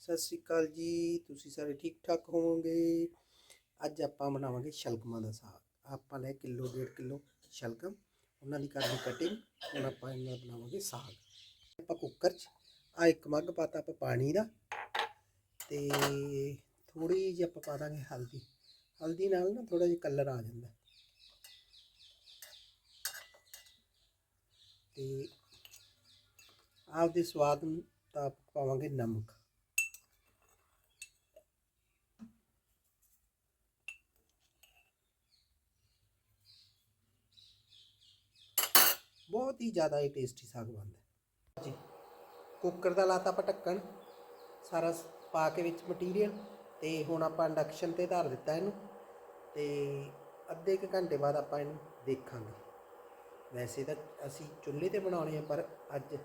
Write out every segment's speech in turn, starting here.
ਸਤਿ ਸ਼੍ਰੀ ਅਕਾਲ ਜੀ, ਤੁਸੀਂ ਸਾਰੇ ਠੀਕ ਠਾਕ ਹੋਵੋਗੇ? ਅੱਜ ਆਪਾਂ ਬਣਾਵਾਂਗੇ ਸ਼ਲਗਮਾਂ ਦਾ ਸਾਗ। ਆਪਾਂ ਲੈ ਕਿਲੋ, ਡੇਢ ਕਿਲੋ ਸ਼ਲਗਮ, ਉਹਨਾਂ ਦੀ ਕਰਨੀ ਕਟਿੰਗ ਹੁਣ ਆਪਾਂ ਇਹਨਾਂ ਬਣਾਵਾਂਗੇ ਸਾਗ। ਆਪਾਂ ਕੁੱਕਰ 'ਚ ਆ ਇੱਕ ਮੱਗ ਪਾਤਾ ਆਪਾਂ ਪਾਣੀ ਦਾ ਤੇ ਥੋੜੀ ਜਿਹੀ ਆਪਾਂ ਪਾ ਦਾਂਗੇ ਹਲਦੀ। ਹਲਦੀ ਨਾਲ ਨਾ ਥੋੜਾ ਜਿਹਾ ਕਲਰ ਆ ਜਾਂਦਾ। ਤੇ ਆਪਦੇ ਸਵਾਦ ਤਾਂ ਪਾਵਾਂਗੇ ਨਮਕ। ਬਹੁਤ ਹੀ ਜ਼ਿਆਦਾ ਇਹ ਟੇਸਟੀ ਸਾਗ ਬਣਦਾ ਜੀ ਕੁੱਕਰ ਦਾ ਲਾਤਾ ਆਪਾਂ ਢੱਕਣ, ਸਾਰਾ ਪਾ ਕੇ ਵਿੱਚ ਮਟੀਰੀਅਲ ਤੇ ਹੁਣ ਆਪਾਂ ਇੰਡਕਸ਼ਨ ਤੇ ਧਰ ਦਿੱਤਾ ਇਹਨੂੰ ਤੇ ਅੱਧੇ ਕੁ ਘੰਟੇ ਬਾਅਦ ਆਪਾਂ ਇਹਨੂੰ ਦੇਖਾਂਗੇ। ਵੈਸੇ ਤਾਂ ਅਸੀਂ ਚੁੱਲ੍ਹੇ ਤੇ ਬਣਾਉਣੇ ਆ, ਪਰ ਅੱਜ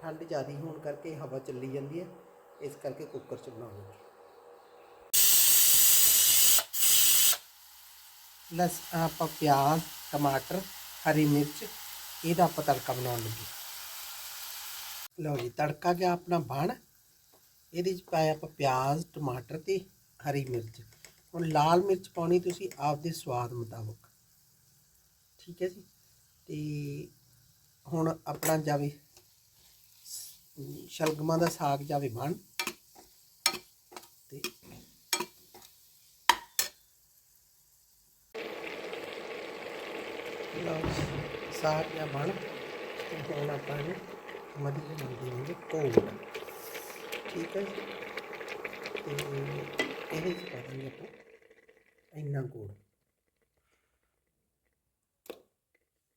ਠੰਡ ਜ਼ਿਆਦੀ ਹੋਣ ਕਰਕੇ ਹਵਾ ਚੱਲੀ ਜਾਂਦੀ ਹੈ, ਇਸ ਕਰਕੇ ਕੁੱਕਰ 'ਚ ਬਣਾਵਾਂਗੇ ਲਸ, ਆਪਾਂ ਪਿਆਜ਼, ਟਮਾਟਰ, ਹਰੀ ਮਿਰਚ ਇਹਦਾ ਆਪਾਂ ਤੜਕਾ ਬਣਾਉਣ ਲੱਗੇ। ਲਓ ਜੀ, ਤੜਕਾ ਗਿਆ ਆਪਣਾ ਬਣ। ਇਹਦੇ 'ਚ ਪਾਇਆ ਆਪਾਂ ਪਿਆਜ਼, ਟਮਾਟਰ ਤੇ ਹਰੀ ਮਿਰਚ। ਹੁਣ ਲਾਲ ਮਿਰਚ ਪਾਉਣੀ ਤੁਸੀਂ ਆਪਦੇ ਸਵਾਦ ਮੁਤਾਬਕ। ਠੀਕ ਹੈ ਜੀ? ਤੇ ਹੁਣ ਆਪਣਾ ਜਾਵੇ, ਸ਼ਲਗਮਾਂ ਦਾ ਸਾਗ ਜਾਵੇ ਬਣ ਤੇ ਲਓ ਜੀ, ਬਣ ਤੇ ਹੁਣ ਆਪਾਂ ਇਹਨੂੰ ਮਧੀ ਨਾਲ ਦੇਵਾਂਗੇ ਕੋਟ ਠੀਕ ਹੈ ਜੀ? ਤੇ ਇਹਦੇ ਚ ਪਾ ਦਾਂਗੇ ਆਪਾਂ ਇੰਨਾ ਗੁੜ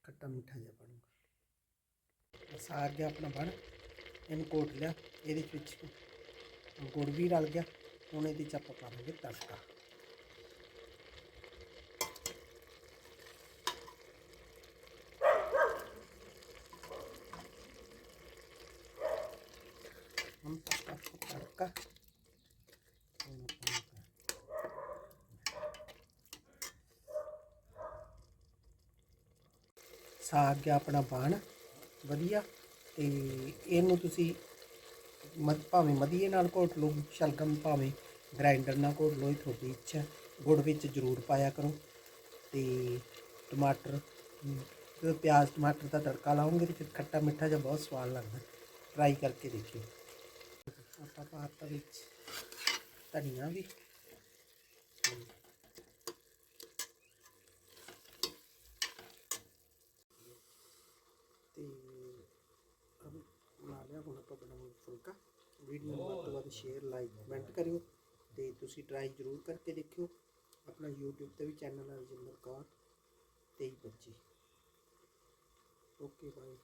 ਖੱਟਾ ਮਿੱਠਾ ਜਿਹਾ ਬਣੂਗਾ। ਸਾਰ ਗਿਆ ਆਪਣਾ ਬਣ ਇਹਨੂੰ ਕੋਟ ਲਿਆ। ਇਹਦੇ ਵਿੱਚ ਗੁੜ ਵੀ ਰਲ ਗਿਆ। ਹੁਣ ਇਹਦੇ ਚ ਆਪਾਂ ਪਾਵਾਂਗੇ ਤੜਕਾ ਹੁਣ ਤੜਕਾ ਤੜਕਾ ਸਾਗ ਗਿਆ ਆਪਣਾ ਬਣ। ਵਧੀਆ। ਤੇ ਇਹਨੂੰ ਤੁਸੀਂ ਮਤ ਭਾਵੇਂ ਮਦੀਏ ਨਾਲ ਘੋਟ ਲਓ, ਸ਼ਲਗਮ ਭਾਵੇਂ ਗ੍ਰਾਈਂਡਰ ਨਾਲ ਘੋਟ ਲਓ, ਇਹ ਤੁਹਾਡੀ ਇੱਛਾ ਗੁੜ ਵਿੱਚ ਜ਼ਰੂਰ ਪਾਇਆ ਕਰੋ। ਤੇ ਟਮਾਟਰ, ਜਦੋਂ ਪਿਆਜ਼, ਟਮਾਟਰ ਦਾ ਤੜਕਾ ਲਾਉਂਗੇ ਤੇ ਫਿਰ ਖੱਟਾ ਮਿੱਠਾ ਜਿਹਾ ਬਹੁਤ ਸਵਾਦ ਲੱਗਦਾ। ਟਰਾਈ ਕਰਕੇ ਦੇਖਿਓ। ਆਪਾਂ ਪਾਤਾ ਵਿੱਚ। ਧਨੀਆ ਵੀ। ਤੇ ਅਬ ਬਣਾ ਲਿਆ, ਹੁਣ ਆਪਾਂ ਬਣਾਵਾਂਗੇ ਫੁਲਕਾ। ਵੀਡੀਓ ਨੂੰ ਵੱਧ ਤੋਂ ਵੱਧ ਸ਼ੇਅਰ ਲਾਈਕ ਕਮੈਂਟ ਕਰਿਓ। ਤੇ ਤੁਸੀਂ ਟਰਾਈ ਜ਼ਰੂਰ ਕਰਕੇ ਦੇਖਿਓ। ਆਪਣਾ YouTube ਤੇ ਵੀ ਚੈਨਲ ਹੈ ਰਜਿੰਦਰ ਕੌਰ। 2325 okay bye